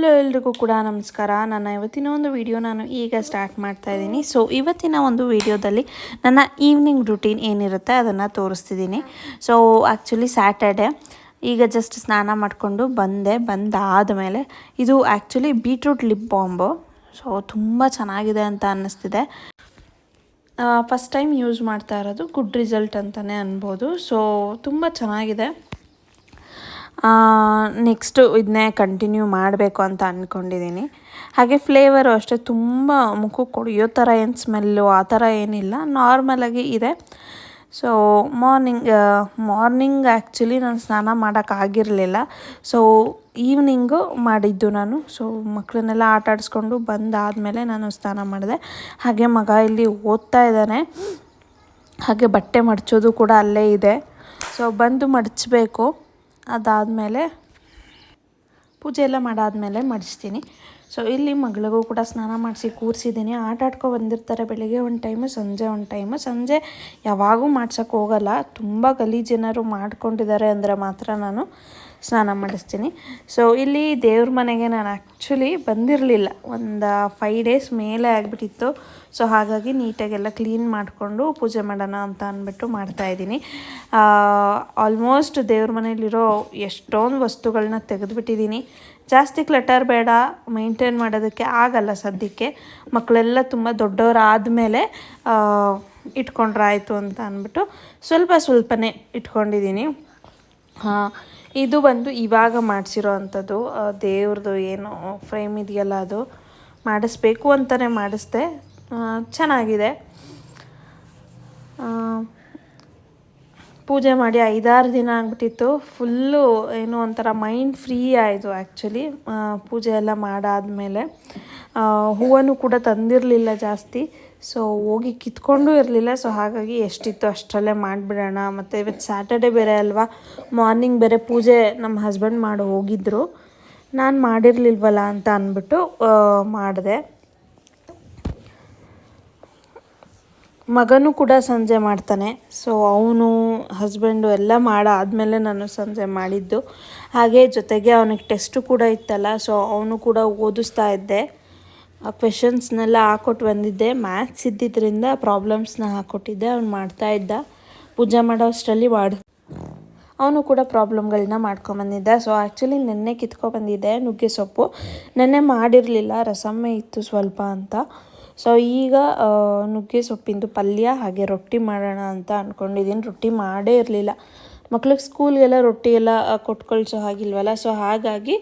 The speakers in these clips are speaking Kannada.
ಹಲೋ ಎಲ್ರಿಗೂ ಕೂಡ ನಮಸ್ಕಾರ. ನನ್ನ ಇವತ್ತಿನ ಒಂದು ವಿಡಿಯೋ ನಾನು ಈಗ ಸ್ಟಾರ್ಟ್ ಮಾಡ್ತಾ ಇದ್ದೀನಿ. ಸೊ ಇವತ್ತಿನ ಒಂದು ವಿಡಿಯೋದಲ್ಲಿ ನನ್ನ ಈವ್ನಿಂಗ್ ರುಟೀನ್ ಏನಿರುತ್ತೆ ಅದನ್ನು ತೋರಿಸ್ತಿದ್ದೀನಿ. ಸೊ ಆ್ಯಕ್ಚುಲಿ ಸ್ಯಾಟರ್ಡೆ ಈಗ ಜಸ್ಟ್ ಸ್ನಾನ ಮಾಡಿಕೊಂಡು ಬಂದೆ. ಬಂದಾದ ಮೇಲೆ ಇದು ಆ್ಯಕ್ಚುಲಿ ಬೀಟ್ರೂಟ್ ಲಿಪ್ ಬಾಂಬು ಸೊ ತುಂಬ ಚೆನ್ನಾಗಿದೆ ಅಂತ ಅನ್ನಿಸ್ತಿದೆ. ಫಸ್ಟ್ ಟೈಮ್ ಯೂಸ್ ಮಾಡ್ತಾ ಇರೋದು ಗುಡ್ ರಿಸಲ್ಟ್ ಅಂತಲೇ ಅನ್ಬೋದು. ಸೊ ತುಂಬ ಚೆನ್ನಾಗಿದೆ. ನೆಕ್ಸ್ಟು ಇದನ್ನೇ ಕಂಟಿನ್ಯೂ ಮಾಡಬೇಕು ಅಂತ ಅಂದ್ಕೊಂಡಿದ್ದೀನಿ ಹಾಗೆ ಫ್ಲೇವರು ಅಷ್ಟೇ, ತುಂಬ ಮುಖಕ್ಕೆ ಕೊಡಿಯೋ ಥರ ಏನು ಸ್ಮೆಲ್ಲು ಆ ಥರ ಏನಿಲ್ಲ ನಾರ್ಮಲಾಗಿ ಇದೆ. ಸೊ ಮಾರ್ನಿಂಗ್ ಮಾರ್ನಿಂಗ್ ಆ್ಯಕ್ಚುಲಿ ನಾನು ಸ್ನಾನ ಮಾಡೋಕ್ಕಾಗಿರಲಿಲ್ಲ ಸೊ ಈವ್ನಿಂಗು ಮಾಡಿದ್ದು ನಾನು. ಸೊ ಮಕ್ಕಳನ್ನೆಲ್ಲ ಆಟ ಆಡಿಸ್ಕೊಂಡು ಬಂದಾದಮೇಲೆ ನಾನು ಸ್ನಾನ ಮಾಡಿದೆ. ಹಾಗೆ ಮಗ ಇಲ್ಲಿ ಓದ್ತಾ ಇದ್ದಾನೆ. ಹಾಗೆ ಬಟ್ಟೆ ಮಡಚೋದು ಕೂಡ ಅಲ್ಲೇ ಇದೆ. ಸೊ ಬಂದು ಮಡಚಬೇಕು. ಅದಾದಮೇಲೆ ಪೂಜೆ ಎಲ್ಲ ಮಾಡಾದಮೇಲೆ ಮಡಿಸ್ತೀನಿ. ಸೊ ಇಲ್ಲಿ ಮಗಳಿಗೂ ಕೂಡ ಸ್ನಾನ ಮಾಡಿಸಿ ಕೂರಿಸಿದ್ದೀನಿ. ಆಟ ಆಡ್ಕೊ ಬಂದಿರ್ತಾರೆ ಬೆಳಿಗ್ಗೆ ಒಂದು ಟೈಮು ಸಂಜೆ ಒಂದು ಟೈಮು ಸಂಜೆ ಯಾವಾಗೂ ಮಾಡ್ಸೋಕ್ಕೆ ಹೋಗಲ್ಲ. ತುಂಬ ಗಲೀಜನರು ಮಾಡ್ಕೊಂಡಿದ್ದಾರೆ ಅಂದರೆ ಮಾತ್ರ ನಾನು. ಸ್ನಾನ ಮಾಡಿಸ್ತೀನಿ. ಸೊ ಇಲ್ಲಿ ದೇವ್ರ ಮನೆಗೆ ನಾನು ಆ್ಯಕ್ಚುಲಿ ಬಂದಿರಲಿಲ್ಲ. ಒಂದು ಫೈವ್ ಡೇಸ್ ಮೇಲೆ ಆಗಿಬಿಟ್ಟಿತ್ತು. ಸೊ ಹಾಗಾಗಿ ನೀಟಾಗೆಲ್ಲ ಕ್ಲೀನ್ ಮಾಡಿಕೊಂಡು ಪೂಜೆ ಮಾಡೋಣ ಅಂತ ಅಂದ್ಬಿಟ್ಟು ಮಾಡ್ತಾಯಿದ್ದೀನಿ ಆಲ್ಮೋಸ್ಟ್ ದೇವ್ರ ಮನೇಲಿರೋ ಎಷ್ಟೊಂದು ವಸ್ತುಗಳನ್ನ ತೆಗೆದುಬಿಟ್ಟಿದ್ದೀನಿ. ಜಾಸ್ತಿ ಕ್ಲಟರ್ ಬೇಡ ಮೈಂಟೈನ್ ಮಾಡೋದಕ್ಕೆ ಆಗಲ್ಲ ಸದ್ಯಕ್ಕೆ. ಮಕ್ಕಳೆಲ್ಲ ತುಂಬ ದೊಡ್ಡವರಾದಮೇಲೆ ಇಟ್ಕೊಂಡ್ರಾಯಿತು ಅಂತ ಅಂದ್ಬಿಟ್ಟು ಸ್ವಲ್ಪ ಸ್ವಲ್ಪನೇ ಇಟ್ಕೊಂಡಿದ್ದೀನಿ. ಹಾಂ, ಇದು ಬಂದು ಇವಾಗ ಮಾಡಿಸಿರೋ ಅಂಥದ್ದು. ದೇವ್ರದ್ದು ಏನು ಫ್ರೇಮ್ ಇದೆಯಲ್ಲ ಅದು. ಮಾಡಿಸ್ಬೇಕು ಅಂತಲೇ ಮಾಡಿಸ್ದೆ. ಚೆನ್ನಾಗಿದೆ. ಪೂಜೆ ಮಾಡಿ ಐದಾರು ದಿನ ಆಗಿಬಿಟ್ಟಿತ್ತು. ಫುಲ್ಲು ಏನೋ ಒಂಥರ ಮೈಂಡ್ ಫ್ರೀ ಆಯಿತು ಆ್ಯಕ್ಚುಲಿ ಪೂಜೆ ಎಲ್ಲ ಮಾಡಾದಮೇಲೆ. ಹೂವನ್ನು ಕೂಡ ತಂದಿರಲಿಲ್ಲ ಜಾಸ್ತಿ. ಸೊ ಹೋಗಿ ಕಿತ್ಕೊಂಡು ಇರಲಿಲ್ಲ. ಸೊ ಹಾಗಾಗಿ ಎಷ್ಟಿತ್ತು ಅಷ್ಟರಲ್ಲೇ ಮಾಡಿಬಿಡೋಣ. ಮತ್ತು ಇವತ್ತು ಸ್ಯಾಟರ್ಡೆ ಬೇರೆ ಅಲ್ವಾ? ಮಾರ್ನಿಂಗ್ ಬೇರೆ ಪೂಜೆ ನಮ್ಮ ಹಸ್ಬೆಂಡ್ ಮಾಡಿ ಹೋಗಿದ್ದರು ನಾನು ಮಾಡಿರಲಿಲ್ವಲ್ಲ ಅಂತ ಅಂದ್ಬಿಟ್ಟು ಮಾಡಿದೆ. ಮಗನೂ ಕೂಡ ಸಂಜೆ ಮಾಡ್ತಾನೆ. ಸೊ ಅವನು ಹಸ್ಬೆಂಡು ಎಲ್ಲ ಮಾಡಾದಮೇಲೆ ನಾನು ಸಂಜೆ ಮಾಡಿದ್ದು. ಹಾಗೆ ಜೊತೆಗೆ ಅವನಿಗೆ ಟೆಸ್ಟು ಕೂಡ ಇತ್ತಲ್ಲ. ಸೊ ಅವನು ಕೂಡ ಓದಿಸ್ತಾ ಇದ್ದೆ. ಆ ಕ್ವೆಶನ್ಸ್ನೆಲ್ಲ ಹಾಕೊಟ್ಟು ಬಂದಿದ್ದೆ. ಮ್ಯಾಥ್ಸ್ ಇದ್ದಿದ್ದರಿಂದ ಪ್ರಾಬ್ಲಮ್ಸ್ನ ಹಾಕ್ಕೊಟ್ಟಿದ್ದೆ ಅವ್ನು ಮಾಡ್ತಾ ಇದ್ದ. ಪೂಜೆ ಮಾಡೋ ಅಷ್ಟರಲ್ಲಿ ಮಾಡು ಅವನು ಕೂಡ ಪ್ರಾಬ್ಲಮ್ಗಳನ್ನ ಮಾಡ್ಕೊಂಬಂದಿದ್ದ ಸೊ ಆ್ಯಕ್ಚುಲಿ ನೆನ್ನೆ ಕಿತ್ಕೊಬಂದಿದ್ದೆ ನುಗ್ಗೆ ಸೊಪ್ಪು. ನೆನ್ನೆ ಮಾಡಿರಲಿಲ್ಲ. ರಸಮ್ಮೆ ಇತ್ತು ಸ್ವಲ್ಪ ಅಂತ. ಸೊ ಈಗ ನುಗ್ಗೆ ಸೊಪ್ಪಿಂದು ಪಲ್ಯ, ಹಾಗೆ ರೊಟ್ಟಿ ಮಾಡೋಣ ಅಂತ ಅಂದ್ಕೊಂಡಿದ್ದೀನಿ ರೊಟ್ಟಿ ಮಾಡೇ ಇರಲಿಲ್ಲ. ಮಕ್ಳಿಗೆ ಸ್ಕೂಲ್ಗೆಲ್ಲ ರೊಟ್ಟಿ ಎಲ್ಲ ಕೊಟ್ಕೊಳ್ಸೋ ಕಳಿಸೋ ಹಾಗಿಲ್ವಲ್ಲ? ಸೊ ಹಾಗಾಗಿ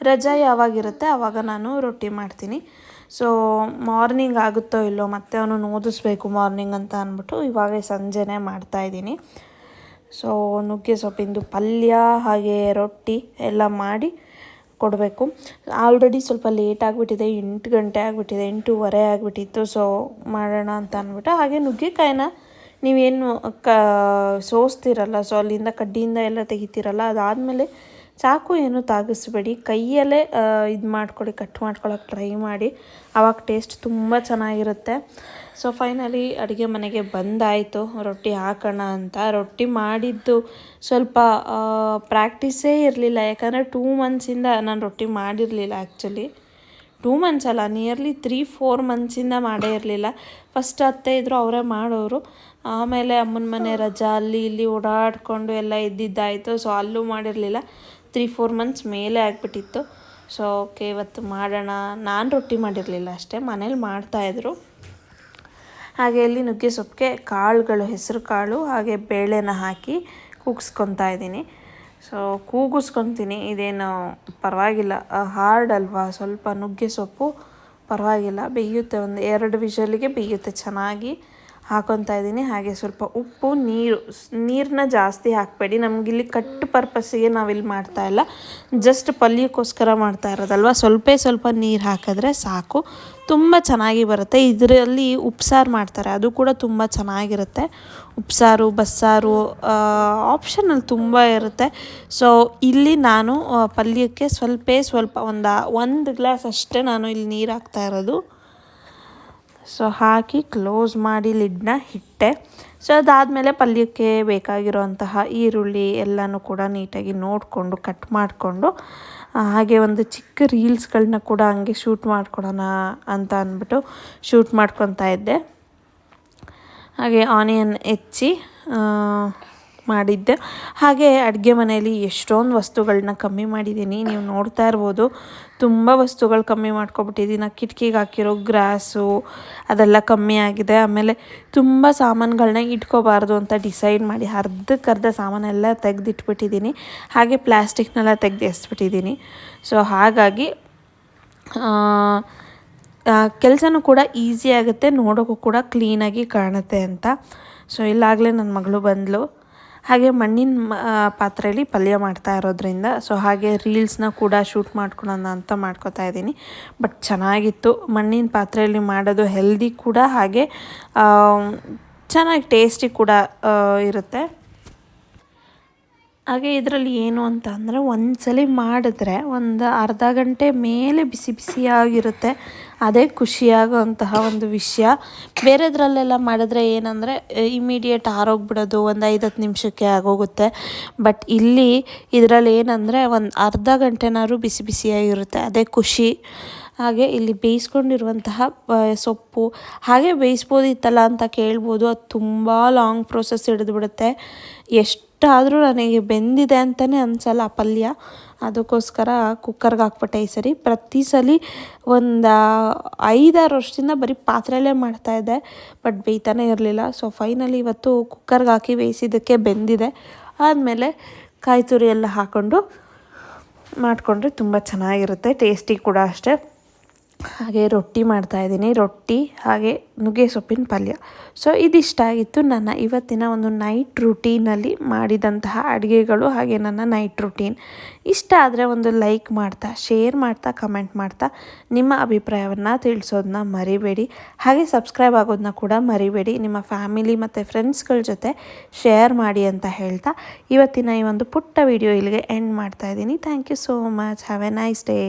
ರಜಾ ಯಾವಾಗಿರುತ್ತೆ ಆವಾಗ ನಾನು ರೊಟ್ಟಿ ಮಾಡ್ತೀನಿ. ಸೊ ಮಾರ್ನಿಂಗ್ ಆಗುತ್ತೋ ಇಲ್ಲೋ ಮತ್ತೆ ಅವನು ಓದಿಸ್ಬೇಕು ಮಾರ್ನಿಂಗ್ ಅಂತ ಅಂದ್ಬಿಟ್ಟು ಇವಾಗ ಸಂಜೆನೇ ಮಾಡ್ತಾಯಿದ್ದೀನಿ ಸೊ ನುಗ್ಗೆ ಸೊಪ್ಪಿಂದು ಪಲ್ಯ, ಹಾಗೆ ರೊಟ್ಟಿ ಎಲ್ಲ ಮಾಡಿ ಕೊಡಬೇಕು. ಆಲ್ರೆಡಿ ಸ್ವಲ್ಪ ಲೇಟ್ ಆಗಿಬಿಟ್ಟಿದೆ, ಎಂಟು ಗಂಟೆ ಆಗಿಬಿಟ್ಟಿದೆ, ಎಂಟೂವರೆ ಆಗಿಬಿಟ್ಟಿತ್ತು. ಸೊ ಮಾಡೋಣ ಅಂತ ಅಂದ್ಬಿಟ್ಟು ಹಾಗೆ ನುಗ್ಗೆಕಾಯಿನ ನೀವೇನು ಕ ಸೋಸ್ತಿರಲ್ಲ ಸೊ ಅಲ್ಲಿಂದ ಕಡ್ಡಿಯಿಂದ ಎಲ್ಲ ತೆಗಿತೀರಲ್ಲ, ಅದಾದಮೇಲೆ ಚಾಕು ಏನು ತಾಗಿಸ್ಬೇಡಿ. ಕೈಯಲ್ಲೇ ಇದು ಮಾಡ್ಕೊಳ್ಳಿ ಕಟ್ ಮಾಡ್ಕೊಳ್ಳೋಕೆ ಟ್ರೈ ಮಾಡಿ. ಆವಾಗ ಟೇಸ್ಟ್ ತುಂಬ ಚೆನ್ನಾಗಿರುತ್ತೆ. ಸೊ ಫೈನಲಿ ಅಡುಗೆ ಮನೆಗೆ ಬಂದಾಯಿತು. ರೊಟ್ಟಿ ಹಾಕೋಣ ಅಂತ. ರೊಟ್ಟಿ ಮಾಡಿದ್ದು ಸ್ವಲ್ಪ ಪ್ರಾಕ್ಟೀಸೇ ಇರಲಿಲ್ಲ. ಯಾಕಂದರೆ ಟೂ ಮಂತ್ಸಿಂದ ನಾನು ರೊಟ್ಟಿ ಮಾಡಿರಲಿಲ್ಲ ಆ್ಯಕ್ಚುಲಿ ಟೂ ಮಂತ್ಸ್ ಅಲ್ಲ ನಿಯರ್ಲಿ ತ್ರೀ ಫೋರ್ ಮಂತ್ಸಿಂದ ಮಾಡೇ ಇರಲಿಲ್ಲ. ಫಸ್ಟ್ ಅತ್ತೆ ಇದ್ದರು ಅವರೇ ಮಾಡೋರು. ಆಮೇಲೆ ಅಮ್ಮನ ಮನೆ ರಜಾ, ಅಲ್ಲಿ ಇಲ್ಲಿ ಓಡಾಡಿಕೊಂಡು ಎಲ್ಲ ಇದ್ದಿದ್ದಾಯಿತು. ಸೊ ಅಲ್ಲೂ ಮಾಡಿರಲಿಲ್ಲ. ತ್ರೀ ಫೋರ್ ಮಂತ್ಸ್ ಮೇಲೆ ಆಗಿಬಿಟ್ಟಿತ್ತು. ಸೊ ಓಕೆ ಇವತ್ತು ಮಾಡೋಣ. ನಾನು ರೊಟ್ಟಿ ಮಾಡಿರಲಿಲ್ಲ ಅಷ್ಟೇ, ಮನೇಲಿ ಮಾಡ್ತಾಯಿದ್ರು ಹಾಗೆ ಇಲ್ಲಿ ನುಗ್ಗೆ ಸೊಪ್ಪಿಗೆ ಕಾಳುಗಳು, ಹೆಸರು ಕಾಳು, ಹಾಗೆ ಬೇಳೆನ ಹಾಕಿ ಕೂಗಿಸ್ಕೊತಾ ಇದ್ದೀನಿ. ಸೊ ಕೂಗಿಸ್ಕೊತೀನಿ. ಇದೇನು ಪರವಾಗಿಲ್ಲ. ಹಾರ್ಡ್ ಅಲ್ವಾ? ಸ್ವಲ್ಪ ನುಗ್ಗೆ ಸೊಪ್ಪು ಪರವಾಗಿಲ್ಲ. ಬೇಯುತ್ತೆ ಒಂದು ಎರಡು ವಿಷಲಿಗೆ ಬೇಯುತ್ತೆ ಚೆನ್ನಾಗಿ. ಹಾಕೊತಾ ಇದ್ದೀನಿ. ಹಾಗೆ ಸ್ವಲ್ಪ ಉಪ್ಪು, ನೀರು ನೀರನ್ನ ಜಾಸ್ತಿ ಹಾಕಬೇಡಿ. ನಮಗಿಲ್ಲಿ ಕಟ್ ಪರ್ಪಸ್ಸಿಗೆ ನಾವಿಲ್ಲಿ ಮಾಡ್ತಾ ಇಲ್ಲ. ಜಸ್ಟ್ ಪಲ್ಯಕ್ಕೋಸ್ಕರ ಮಾಡ್ತಾ ಇರೋದಲ್ವ? ಸ್ವಲ್ಪ ಸ್ವಲ್ಪ ನೀರು ಹಾಕಿದ್ರೆ ಸಾಕು. ತುಂಬ ಚೆನ್ನಾಗಿ ಬರುತ್ತೆ. ಇದರಲ್ಲಿ ಉಪ್ಸಾರು ಮಾಡ್ತಾರೆ. ಅದು ಕೂಡ ತುಂಬ ಚೆನ್ನಾಗಿರುತ್ತೆ. ಉಪ್ಸಾರು ಬಸ್ಸಾರು ಆಪ್ಷನಲ್ಲಿ ತುಂಬ ಇರುತ್ತೆ. ಸೊ, ಇಲ್ಲಿ ನಾನು ಪಲ್ಯಕ್ಕೆ ಸ್ವಲ್ಪ ಸ್ವಲ್ಪ ಒಂದು ಒಂದು ಗ್ಲಾಸ್ ಅಷ್ಟೇ ನಾನು ಇಲ್ಲಿ ನೀರು ಹಾಕ್ತಾ ಇರೋದು. ಸೊ ಹಾಕಿ ಕ್ಲೋಸ್ ಮಾಡಿ ಲಿಡ್ನ ಇಟ್ಟೆ ಸೊ ಅದಾದಮೇಲೆ ಪಲ್ಯಕ್ಕೆ ಬೇಕಾಗಿರೋಂತಹ ಈರುಳ್ಳಿ ಎಲ್ಲನೂ ಕೂಡ ನೀಟಾಗಿ ನೋಡಿಕೊಂಡು, ಕಟ್ ಮಾಡಿಕೊಂಡು ಹಾಗೆ ಒಂದು ಚಿಕ್ಕ ರೀಲ್ಸ್ಗಳನ್ನ ಕೂಡ ಹಂಗೆ ಶೂಟ್ ಮಾಡ್ಕೊಡೋಣ ಅಂತ ಅಂದ್ಬಿಟ್ಟು ಶೂಟ್ ಮಾಡ್ಕೊತಾ ಇದ್ದೆ. ಹಾಗೆ ಆನಿಯನ್ ಹೆಚ್ಚಿ ಮಾಡಿದ್ದೆ. ಹಾಗೆ ಅಡುಗೆ ಮನೆಯಲ್ಲಿ ಎಷ್ಟೊಂದು ವಸ್ತುಗಳನ್ನ ಕಮ್ಮಿ ಮಾಡಿದ್ದೀನಿ. ನೀವು ನೋಡ್ತಾ ಇರ್ಬೋದು, ತುಂಬ ವಸ್ತುಗಳು ಕಮ್ಮಿ ಮಾಡ್ಕೊಬಿಟ್ಟಿದ್ದೀನಿ ಕಿಟಕಿಗೆ ಹಾಕಿರೋ ಗ್ರಾಸು ಅದೆಲ್ಲ ಕಮ್ಮಿ ಆಗಿದೆ. ಆಮೇಲೆ ತುಂಬ ಸಾಮಾನುಗಳನ್ನ ಇಟ್ಕೋಬಾರ್ದು ಅಂತ ಡಿಸೈಡ್ ಮಾಡಿ ಅರ್ಧಕ್ಕರ್ಧ ಸಾಮಾನೆಲ್ಲ ತೆಗೆದಿಟ್ಬಿಟ್ಟಿದ್ದೀನಿ ಹಾಗೆ ಪ್ಲ್ಯಾಸ್ಟಿಕ್ನೆಲ್ಲ ತೆಗೆದು ಎಸ್ಬಿಟ್ಟಿದ್ದೀನಿ ಸೊ, ಹಾಗಾಗಿ ಕೆಲಸನೂ ಕೂಡ ಈಸಿ ಆಗುತ್ತೆ. ನೋಡೋಕ್ಕೂ ಕೂಡ ಕ್ಲೀನಾಗಿ ಕಾಣುತ್ತೆ ಅಂತ. ಸೊ, ಇಲ್ಲಾಗಲೇ ನನ್ನ ಮಗಳು ಬಂದಳು ಹಾಗೆ ಮಣ್ಣಿನ ಪಾತ್ರೆಯಲ್ಲಿ ಪಲ್ಯ ಮಾಡ್ತಾ ಇರೋದ್ರಿಂದ, ಸೊ ಹಾಗೆ ರೀಲ್ಸ್ನ ಕೂಡ ಶೂಟ್ ಮಾಡ್ಕೊಳೋಣ ಅಂತ ಮಾಡ್ಕೋತಾ ಇದ್ದೀನಿ. ಬಟ್ ಚೆನ್ನಾಗಿತ್ತು. ಮಣ್ಣಿನ ಪಾತ್ರೆಯಲ್ಲಿ ಮಾಡೋದು ಹೆಲ್ದಿ ಕೂಡ, ಹಾಗೆ ಚೆನ್ನಾಗಿ ಟೇಸ್ಟಿ ಕೂಡ ಇರುತ್ತೆ. ಹಾಗೆ ಇದರಲ್ಲಿ ಏನು ಅಂತ ಅಂದರೆ ಒಂದ್ಸಲಿ ಮಾಡಿದ್ರೆ ಒಂದು ಅರ್ಧ ಗಂಟೆ ಮೇಲೆ ಬಿಸಿ ಬಿಸಿಯಾಗಿರುತ್ತೆ. ಅದೇ ಖುಷಿಯಾಗುವಂತಹ ಒಂದು ವಿಷಯ. ಬೇರೆದ್ರಲ್ಲೆಲ್ಲ ಮಾಡಿದ್ರೆ ಏನಂದರೆ ಇಮಿಡಿಯೇಟ್ ಆರೋಗ್ಬಿಡೋದು ಒಂದು ಐದು ಹತ್ತು ನಿಮಿಷಕ್ಕೆ ಆಗೋಗುತ್ತೆ. ಬಟ್ ಇಲ್ಲಿ ಇದರಲ್ಲಿ ಏನಂದರೆ ಒಂದು ಅರ್ಧ ಗಂಟೆನಾದ್ರೂ ಬಿಸಿ ಬಿಸಿಯಾಗಿರುತ್ತೆ. ಅದೇ ಖುಷಿ. ಹಾಗೆ ಇಲ್ಲಿ ಬೇಯಿಸ್ಕೊಂಡಿರುವಂತಹ ಸೊಪ್ಪು. ಹಾಗೆ ಬೇಯಿಸ್ಬೋದಿತ್ತಲ್ಲ ಅಂತ ಕೇಳ್ಬೋದು. ಅದು ತುಂಬ ಲಾಂಗ್ ಪ್ರೊಸೆಸ್ ಹಿಡಿದ್ಬಿಡುತ್ತೆ ಎಷ್ಟಾದರೂ ನನಗೆ ಬೆಂದಿದೆ ಅಂತಲೇ ಅನಿಸಲ್ಲ ಆ ಪಲ್ಯ. ಅದಕ್ಕೋಸ್ಕರ ಕುಕ್ಕರ್ಗೆ ಹಾಕ್ಬಿಟ್ಟೆ ಈ ಸರಿ. ಪ್ರತಿ ಸಲ ಒಂದು ಐದಾರು ವರ್ಷದಿಂದ ಬರೀ ಪಾತ್ರೆಯಲ್ಲೇ ಮಾಡ್ತಾಯಿದ್ದೆ ಬಟ್ ಬೇಯ್ತಾನೇ ಇರಲಿಲ್ಲ. ಸೊ ಫೈನಲಿ ಇವತ್ತು ಕುಕ್ಕರ್ಗೆ ಹಾಕಿ ಬೇಯಿಸಿದ್ದಕ್ಕೆ ಬೆಂದಿದೆ. ಆದಮೇಲೆ ಕಾಯಿ ತುರಿ ಎಲ್ಲ ಹಾಕ್ಕೊಂಡು ಮಾಡಿಕೊಂಡ್ರೆ ತುಂಬ ಚೆನ್ನಾಗಿರುತ್ತೆ. ಟೇಸ್ಟಿ ಕೂಡ ಅಷ್ಟೇ. ಹಾಗೆ ರೊಟ್ಟಿ ಮಾಡ್ತಾಯಿದ್ದೀನಿ ರೊಟ್ಟಿ ಹಾಗೆ ನುಗ್ಗೆ ಸೊಪ್ಪಿನ ಪಲ್ಯ. ಸೊ ಇದಿಷ್ಟ ಆಗಿತ್ತು ನನ್ನ ಇವತ್ತಿನ ಒಂದು ನೈಟ್ ರುಟೀನಲ್ಲಿ ಮಾಡಿದಂತಹ ಅಡುಗೆಗಳು ಹಾಗೆ ನನ್ನ ನೈಟ್ ರುಟೀನ್ ಇಷ್ಟ ಆದರೆ ಒಂದು ಲೈಕ್ ಮಾಡ್ತಾ ಶೇರ್ ಮಾಡ್ತಾ ಕಮೆಂಟ್ ಮಾಡ್ತಾ ನಿಮ್ಮ ಅಭಿಪ್ರಾಯವನ್ನು ತಿಳಿಸೋದನ್ನ ಮರಿಬೇಡಿ. ಹಾಗೆ ಸಬ್ಸ್ಕ್ರೈಬ್ ಆಗೋದನ್ನ ಕೂಡ ಮರಿಬೇಡಿ. ನಿಮ್ಮ ಫ್ಯಾಮಿಲಿ ಮತ್ತು ಫ್ರೆಂಡ್ಸ್ಗಳ ಜೊತೆ ಶೇರ್ ಮಾಡಿ ಅಂತ ಹೇಳ್ತಾ ಇವತ್ತಿನ ಈ ಒಂದು ಪುಟ್ಟ ವಿಡಿಯೋ ಇಲ್ಲಿಗೆ ಎಂಡ್ ಮಾಡ್ತಾ ಇದ್ದೀನಿ. Thank you so much have a nice day